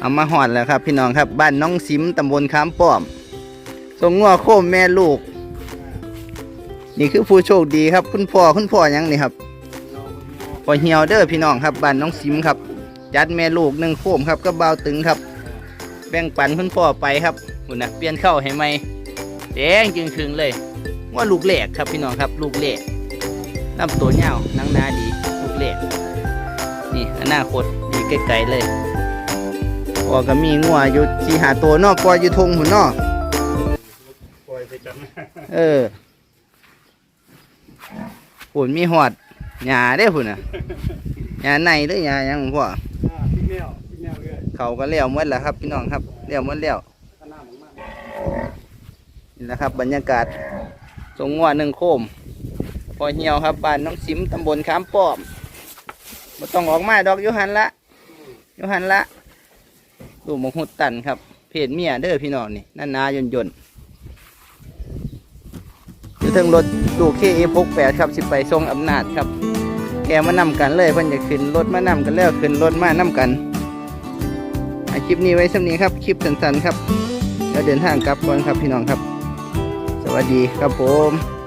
เอามาหอดแล้วครับ พี่น้องครับบ้านน้องซิมตำบลค้ามป้อมทรงงัวโคมแม่ลูก นี่คือผู้โชคดีครับ คุณพ่อคุณพ่อยังนี่ครับพ่อเหี่ยวเด้อพี่น้องครับบ้านน้องซิมครับ จัดแม่ลูกหนึ่งโคมครับก็เบาตึงครับ แบ่งปันคุณพ่อไปครับคุณนะเปลี่ยนเข้าให้ไหมแดงจึงคืงเลย ว่าลูกแหลกครับพี่น้องครับ ลูกแหลกลำตัวเงาวหนังนาดี ลูกแหลกนี่อนาคตดีไกล้ๆเลย อก็มีงัวอยู่สีหาตัวนอกปล่อยอยู่ทงหุ่นนอกปล่อยไปจังเออหุ่นมีหอดหญ้าได้หุ่นอะหญ้าในหรือหญ้ายังพ่ออ่าพี่แมวพี่แมวเรื่อยเขาก็เลี้ยวมดแล้วครับพี่น้องครับเลี้ยวมดแล้วข้างหน้าของมันนี่แหละครับ บรรยากาศสงงัวหนึ่งโคม พอเหี่ยวครับบ้านน้องสิมตำบลขามป้อมมาต้องออกมาดอกยูหันละยูหันละ ดูหมกหุดตันครับ เพจเมียเด้อพี่น้องนี่นั่นนายนยนต์อยู่เทิงรถดูเคเอพกแปดครับสิไปทรงอำนาจครับ แกมานำกันเลยเพิ่นจะขึ้นรถมานำกันแล้วขึ้นรถมานำกันอาคลิปนี้ไว้สำนี้ครับคลิปสั้นๆครับแล้วเดินทางกลับก่อนครับพี่น้องครับ สวัสดีครับผม